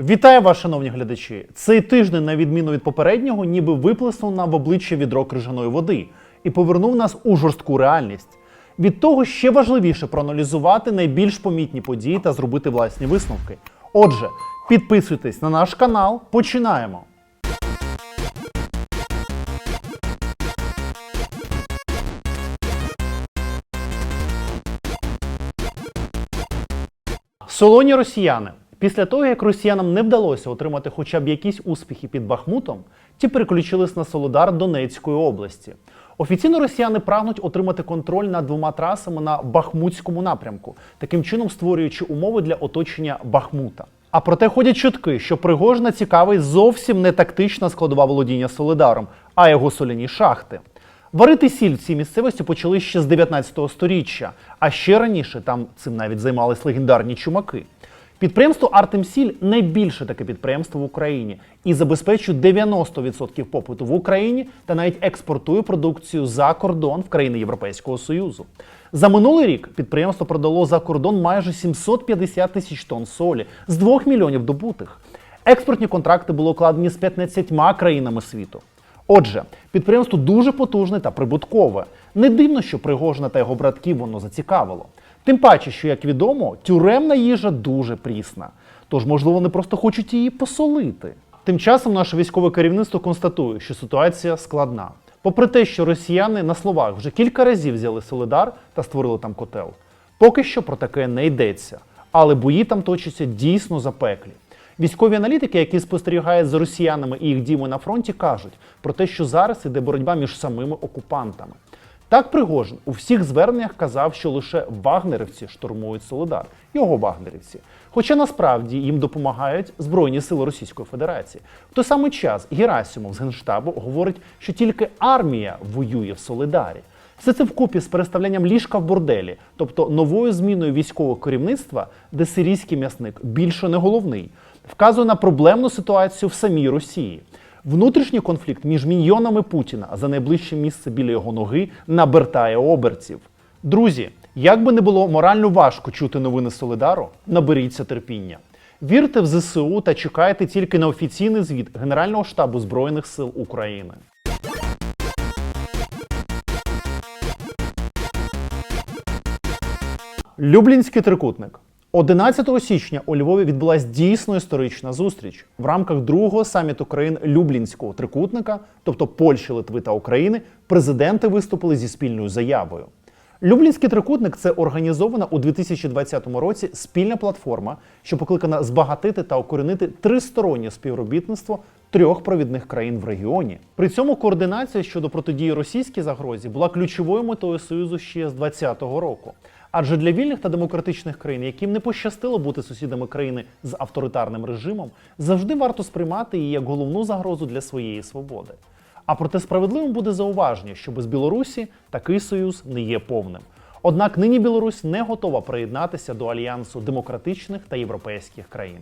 Вітаю вас, шановні глядачі! Цей тиждень, на відміну від попереднього, ніби виплеснув нам в обличчя відро крижаної води і повернув нас у жорстку реальність. Від того ще важливіше проаналізувати найбільш помітні події та зробити власні висновки. Отже, підписуйтесь на наш канал. Починаємо. Солоні росіяни. Після того, як росіянам не вдалося отримати хоча б якісь успіхи під Бахмутом, ті переключились на Солодар Донецької області. Офіційно росіяни прагнуть отримати контроль над двома трасами на Бахмутському напрямку, таким чином створюючи умови для оточення Бахмута. А проте ходять чутки, що Пригожина цікавий зовсім не тактична складова володіння Солидаром, а його соляні шахти. Варити сіль в цій місцевості почали ще з 19 століття, а ще раніше там цим навіть займались легендарні чумаки. Підприємство Артемсіль найбільше таке підприємство в Україні і забезпечує 90% попиту в Україні та навіть експортує продукцію за кордон в країни Європейського Союзу. За минулий рік підприємство продало за кордон майже 750 тисяч тонн солі з 2 мільйонів добутих. Експортні контракти були укладені з 15 країнами світу. Отже, підприємство дуже потужне та прибуткове. Не дивно, що Пригожина та його братків воно зацікавило. Тим паче, що, як відомо, тюремна їжа дуже прісна. Тож, можливо, вони просто хочуть її посолити. Тим часом наше військове керівництво констатує, що ситуація складна. Попри те, що росіяни на словах вже кілька разів взяли Солидар та створили там котел, поки що про таке не йдеться. Але бої там точаться дійсно запеклі. Військові аналітики, які спостерігають за росіянами і їх діями на фронті, кажуть про те, що зараз іде боротьба між самими окупантами. Так Пригожин у всіх зверненнях казав, що лише вагнерівці штурмують Солидар, його вагнерівці. Хоча насправді їм допомагають Збройні сили Російської Федерації. В той самий час Герасимов з Генштабу говорить, що тільки армія воює в Солидарі. Все це вкупі з переставлянням ліжка в борделі, тобто новою зміною військового керівництва, де сирійський м'ясник більше не головний, вказує на проблемну ситуацію в самій Росії. Внутрішній конфлікт між міньйонами Путіна за найближче місце біля його ноги набертає оберців. Друзі, як би не було морально важко чути новини Солидару, наберіться терпіння. Вірте в ЗСУ та чекайте тільки на офіційний звіт Генерального штабу Збройних сил України. Люблінський трикутник. 11 січня у Львові відбулася дійсно історична зустріч в рамках другого саміту країн Люблінського трикутника, тобто Польщі, Литви та України. Президенти виступили зі спільною заявою. Люблінський трикутник це організована у 2020 році спільна платформа, що покликана збагатити та окорінити тристороннє співробітництво трьох провідних країн в регіоні. При цьому координація щодо протидії російській загрозі була ключовою метою союзу ще з 2020 року. Адже для вільних та демократичних країн, яким не пощастило бути сусідами країни з авторитарним режимом, завжди варто сприймати її як головну загрозу для своєї свободи. А проте справедливим буде зауваження, що без Білорусі такий союз не є повним. Однак нині Білорусь не готова приєднатися до альянсу демократичних та європейських країн.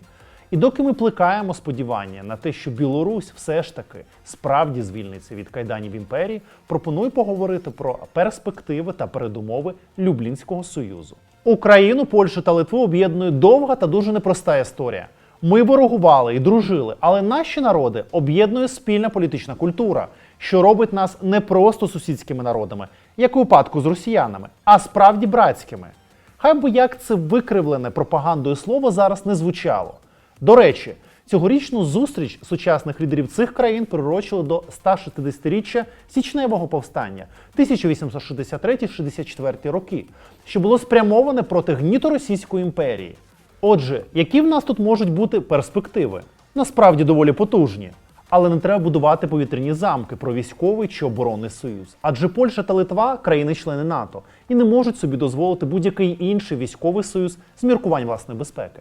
І доки ми плекаємо сподівання на те, що Білорусь все ж таки справді звільниться від кайданів імперії, пропоную поговорити про перспективи та передумови Люблінського союзу. Україну, Польщу та Литву об'єднує довга та дуже непроста історія. Ми ворогували і дружили, але наші народи об'єднує спільна політична культура, що робить нас не просто сусідськими народами, як у випадку з росіянами, а справді братськими. Хай би як це викривлене пропагандою слово зараз не звучало. До речі, цьогорічну зустріч сучасних лідерів цих країн прирочили до 160-річчя січневого повстання 1863-64 роки, що було спрямоване проти гніту Російської імперії. Отже, які в нас тут можуть бути перспективи? Насправді доволі потужні. Але не треба будувати повітряні замки про військовий чи оборонний союз. Адже Польща та Литва країни-члени НАТО і не можуть собі дозволити будь-який інший військовий союз з міркувань власної безпеки.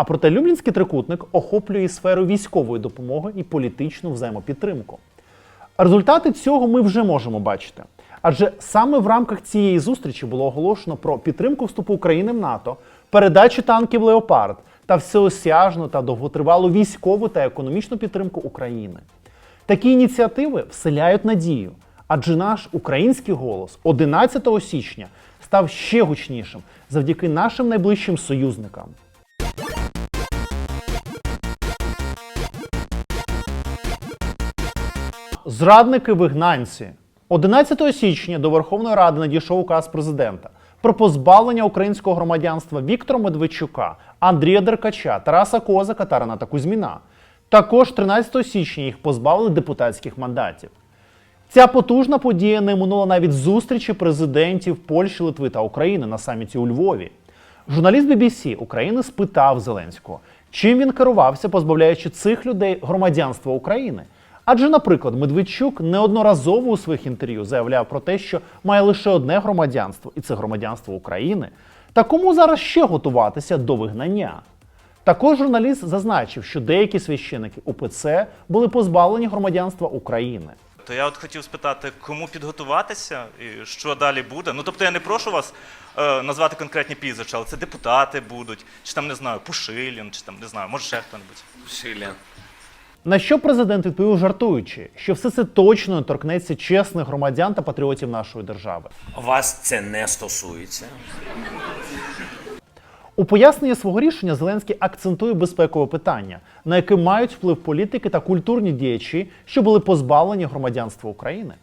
А проте Люблінський трикутник охоплює сферу військової допомоги і політичну взаємопідтримку. Результати цього ми вже можемо бачити. Адже саме в рамках цієї зустрічі було оголошено про підтримку вступу України в НАТО, передачу танків Леопард та всеосяжну та довготривалу військову та економічну підтримку України. Такі ініціативи вселяють надію, адже наш український голос 11 січня став ще гучнішим завдяки нашим найближчим союзникам. Зрадники вигнанці. 11 січня до Верховної Ради надійшов указ президента про позбавлення українського громадянства Віктора Медведчука, Андрія Деркача, Тараса Козака та Рената Кузьміна. Також 13 січня їх позбавили депутатських мандатів. Ця потужна подія не минула навіть зустрічі президентів Польщі, Литви та України на саміті у Львові. Журналіст BBC України спитав Зеленського, чим він керувався, позбавляючи цих людей громадянства України. Адже, наприклад, Медведчук неодноразово у своїх інтерв'ю заявляв про те, що має лише одне громадянство, і це громадянство України. Та кому зараз ще готуватися до вигнання? Також журналіст зазначив, що деякі священики УПЦ були позбавлені громадянства України. То я от хотів спитати, кому підготуватися і що далі буде. Ну тобто я не прошу вас е, назвати конкретні прізвища, але це депутати будуть, чи там не знаю, Пушилін, чи там не знаю, може ще хто-небудь. Шилін. На що президент відповів жартуючи, що все це точно торкнеться чесних громадян та патріотів нашої держави. Вас це не стосується. У поясненні свого рішення Зеленський акцентує безпекове питання, на яке мають вплив політики та культурні діячі, що були позбавлені громадянства України.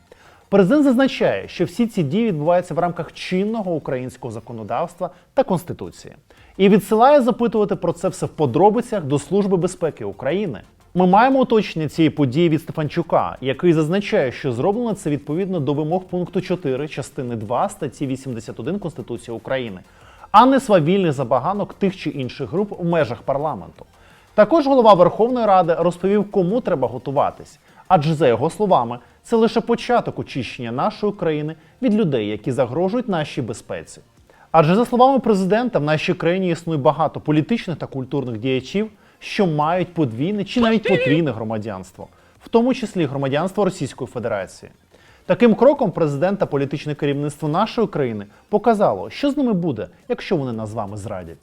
Президент зазначає, що всі ці дії відбуваються в рамках чинного українського законодавства та конституції, і відсилає запитувати про це все в подробицях до Служби безпеки України. Ми маємо уточнення цієї події від Стефанчука, який зазначає, що зроблено це відповідно до вимог пункту 4 частини 2 статті 81 Конституції України, а не свавільних забаганок тих чи інших груп в межах парламенту. Також голова Верховної Ради розповів, кому треба готуватись, адже за його словами, це лише початок очищення нашої країни від людей, які загрожують нашій безпеці. Адже за словами президента, в нашій країні існує багато політичних та культурних діячів, що мають подвійне чи навіть потрійне громадянство, в тому числі громадянство Російської Федерації. Таким кроком президент та політичне керівництво нашої країни показало, що з ними буде, якщо вони нас з вами зрадять.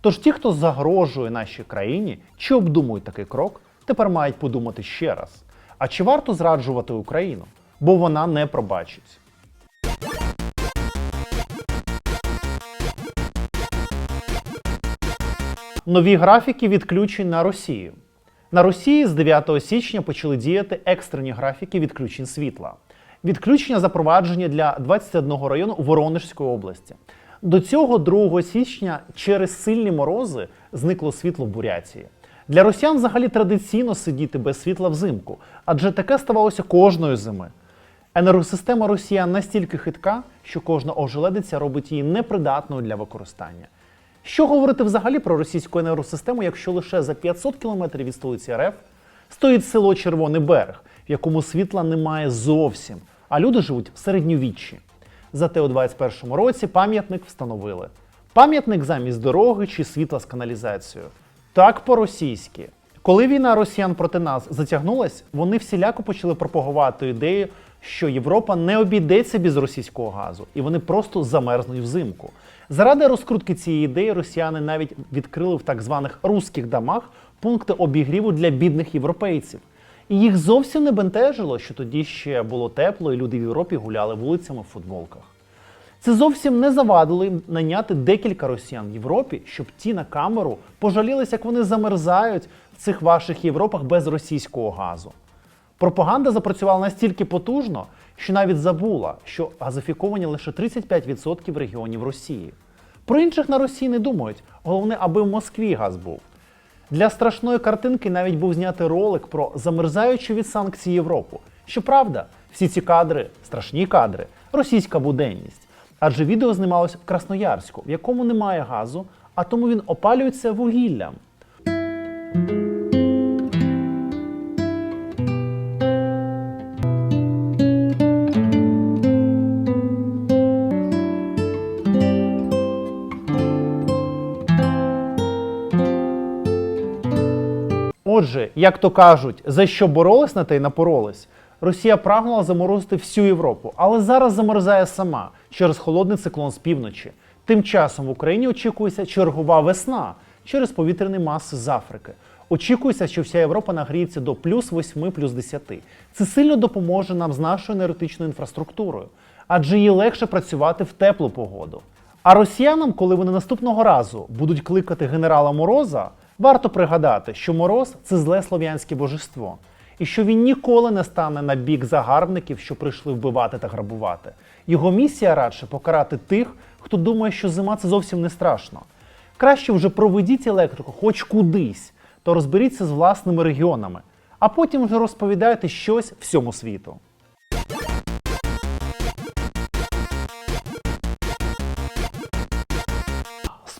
Тож ті, хто загрожує нашій країні чи обдумують такий крок, тепер мають подумати ще раз: а чи варто зраджувати Україну? Бо вона не пробачить. Нові графіки відключень на Росію. На Росії з 9 січня почали діяти екстрені графіки відключень світла. Відключення запроваджені для 21 району Воронежської області. До цього 2 січня через сильні морози зникло світло в Буряції. Для росіян взагалі традиційно сидіти без світла взимку, адже таке ставалося кожної зими. Енергосистема росіян настільки хитка, що кожна ожеледиця робить її непридатною для використання. Що говорити взагалі про російську енергосистему, якщо лише за 500 кілометрів від столиці РФ стоїть село Червоний Берег, в якому світла немає зовсім, а люди живуть в середньовіччі. Зате у 21-му році пам'ятник встановили. Пам'ятник замість дороги чи світла з каналізацією. Так по-російськи. Коли війна росіян проти нас затягнулась, вони всіляко почали пропагувати ідею, що Європа не обійдеться без російського газу, і вони просто замерзнуть взимку. Заради розкрутки цієї ідеї росіяни навіть відкрили в так званих руських домах пункти обігріву для бідних європейців. І їх зовсім не бентежило, що тоді ще було тепло, і люди в Європі гуляли вулицями в футболках. Це зовсім не завадило їм наняти декілька росіян в Європі, щоб ті на камеру пожалілися, як вони замерзають в цих ваших Європах без російського газу. Пропаганда запрацювала настільки потужно, що навіть забула, що газифіковані лише 35% регіонів Росії. Про інших на Росії не думають. Головне, аби в Москві газ був. Для страшної картинки навіть був знятий ролик про замерзаючу від санкцій Європу. Щоправда, всі ці кадри, страшні кадри, російська буденність. Адже відео знімалось в Красноярську, в якому немає газу, а тому він опалюється вугіллям. Отже, як то кажуть, за що боролись на те й напоролись, Росія прагнула заморозити всю Європу, але зараз замерзає сама через холодний циклон з півночі. Тим часом в Україні очікується чергова весна через повітряні маси з Африки. Очікується, що вся Європа нагріється до плюс 8, плюс 10. Це сильно допоможе нам з нашою енергетичною інфраструктурою, адже їй легше працювати в теплу погоду. А росіянам, коли вони наступного разу будуть кликати генерала Мороза, варто пригадати, що Мороз це зле слов'янське божество. і що він ніколи не стане на бік загарбників, що прийшли вбивати та грабувати. Його місія радше покарати тих, хто думає, що зима це зовсім не страшно. Краще вже проведіть електрику хоч кудись, то розберіться з власними регіонами, а потім вже розповідайте щось всьому світу.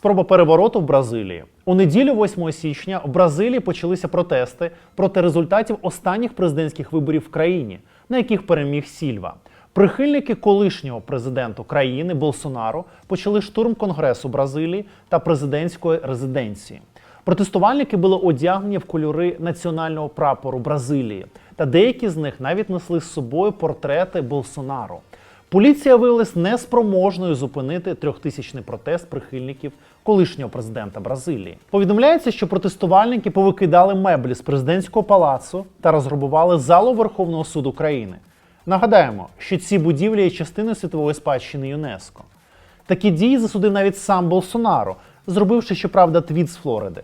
Спроба перевороту в Бразилії. У неділю, 8 січня, в Бразилії почалися протести проти результатів останніх президентських виборів в країні, на яких переміг Сільва. Прихильники колишнього президента країни Болсонаро почали штурм Конгресу Бразилії та президентської резиденції. Протестувальники були одягнені в кольори національного прапору Бразилії, та деякі з них навіть несли з собою портрети Болсонаро. Поліція виявилась неспроможною зупинити трьохтисячний протест прихильників колишнього президента Бразилії. Повідомляється, що протестувальники повикидали меблі з президентського палацу та розграбували залу Верховного суду країни. Нагадаємо, що ці будівлі є частиною світової спадщини ЮНЕСКО. Такі дії засудив навіть сам Болсонаро, зробивши, щоправда, твіт з Флориди.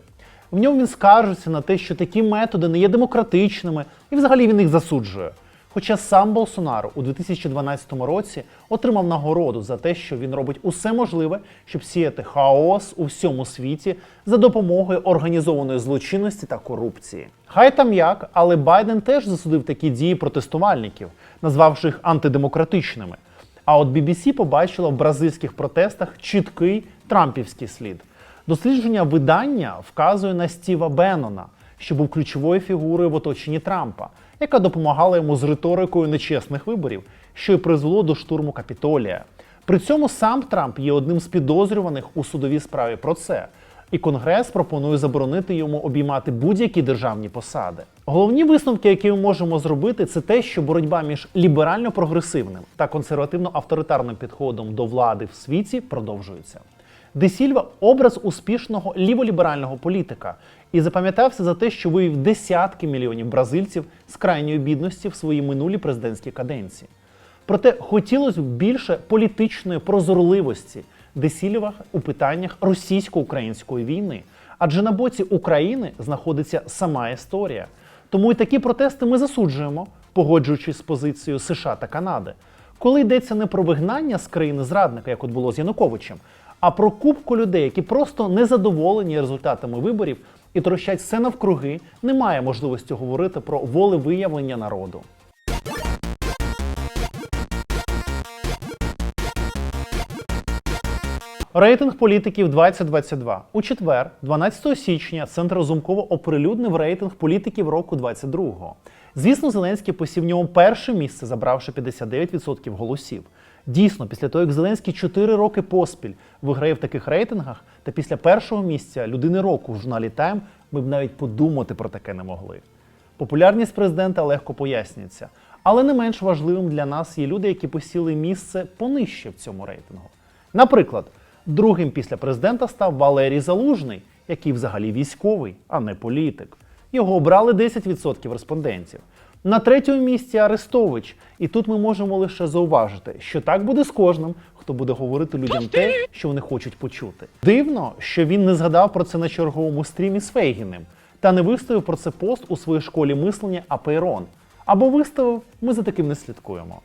В ньому він скаржиться на те, що такі методи не є демократичними, і взагалі він їх засуджує. Хоча сам Болсонаро у 2012 році отримав нагороду за те, що він робить усе можливе, щоб сіяти хаос у всьому світі за допомогою організованої злочинності та корупції. Хай там як, але Байден теж засудив такі дії протестувальників, назвавши їх антидемократичними. А от BBC побачила в бразильських протестах чіткий трампівський слід. Дослідження видання вказує на Стіва Беннона, що був ключовою фігурою в оточенні Трампа, яка допомагала йому з риторикою нечесних виборів, що й призвело до штурму Капітолія. При цьому сам Трамп є одним з підозрюваних у судовій справі про це. І Конгрес пропонує заборонити йому обіймати будь-які державні посади. Головні висновки, які ми можемо зробити, це те, що боротьба між ліберально-прогресивним та консервативно-авторитарним підходом до влади в світі продовжується. Де Сільва образ успішного ліволіберального політика і запам'ятався за те, що вивів десятки мільйонів бразильців з крайньої бідності в свої минулі президентські каденції. Проте хотілося б більше політичної прозорливості Десільва у питаннях російсько-української війни, адже на боці України знаходиться сама історія. Тому і такі протести ми засуджуємо, погоджуючись з позицією США та Канади, коли йдеться не про вигнання з країни зрадника, як от було з Януковичем, а про купку людей, які просто незадоволені результатами виборів і трощать все навкруги, немає можливості говорити про волевиявлення народу. Рейтинг політиків 2022. У четвер, 12 січня, Центр Разумкова оприлюднив рейтинг політиків року 22-го. Звісно, Зеленський посів в ньому перше місце, забравши 59% голосів. Дійсно, після того, як Зеленський 4 роки поспіль виграє в таких рейтингах, та після першого місця людини року в журналі Time ми б навіть подумати про таке не могли. Популярність президента легко пояснюється, але не менш важливим для нас є люди, які посіли місце понижче в цьому рейтингу. Наприклад, другим після президента став Валерій Залужний, який взагалі військовий, а не політик. Його обрали 10% респондентів. На третьому місці Арестович, і тут ми можемо лише зауважити, що так буде з кожним, хто буде говорити людям те, що вони хочуть почути. Дивно, що він не згадав про це на черговому стрімі з Фейгіним та не виставив про це пост у своїй школі мислення Апейрон. Або виставив, ми за таким не слідкуємо.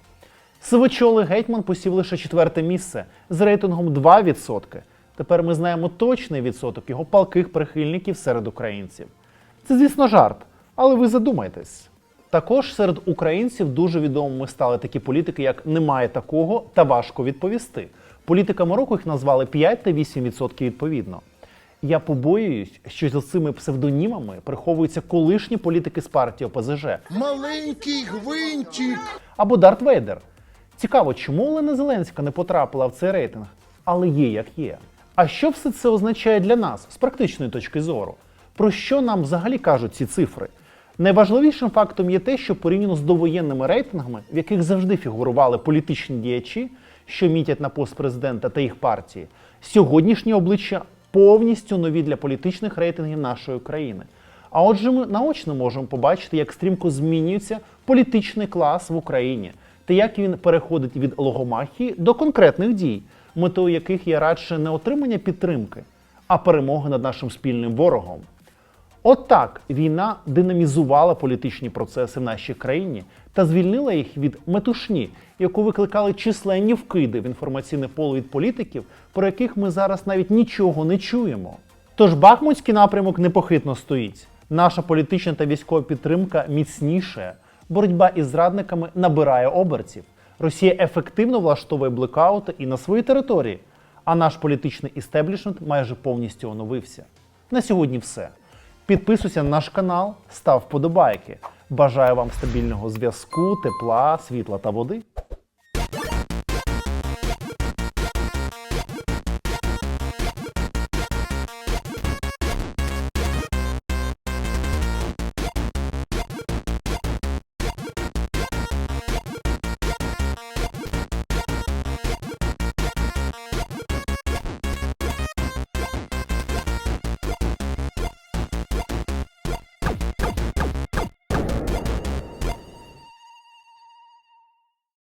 Сивочолий гетьман посів лише четверте місце з рейтингом 2%. Тепер ми знаємо точний відсоток його палких прихильників серед українців. Це, звісно, жарт, але ви задумайтесь. Також серед українців дуже відомими стали такі політики, як немає такого та важко відповісти. Політиками року їх назвали 5 та 8% відповідно. Я побоююсь, що за цими псевдонімами приховуються колишні політики з партії ОПЗЖ Маленький гвинтик. або Дарт Вейдер. Цікаво, чому Олена Зеленська не потрапила в цей рейтинг, але є як є. А що все це означає для нас з практичної точки зору? Про що нам взагалі кажуть ці цифри? Найважливішим фактом є те, що порівняно з довоєнними рейтингами, в яких завжди фігурували політичні діячі, що мітять на пост президента та їх партії, сьогоднішні обличчя повністю нові для політичних рейтингів нашої країни. А отже, ми наочно можемо побачити, як стрімко змінюється політичний клас в Україні, та як він переходить від логомахії до конкретних дій, метою яких є радше не отримання підтримки, а перемоги над нашим спільним ворогом. От війна динамізувала політичні процеси в нашій країні та звільнила їх від метушні, яку викликали численні вкиди в інформаційне поле від політиків, про яких ми зараз навіть нічого не чуємо. Тож Бахмутський напрямок непохитно стоїть. Наша політична та військова підтримка міцніше. Боротьба із зрадниками набирає оберців. Росія ефективно влаштовує блекаути і на своїй території, а наш політичний істеблішмент майже повністю оновився. На сьогодні все. Підписуйся на наш канал, став вподобайки. Бажаю вам стабільного зв'язку, тепла, світла та води.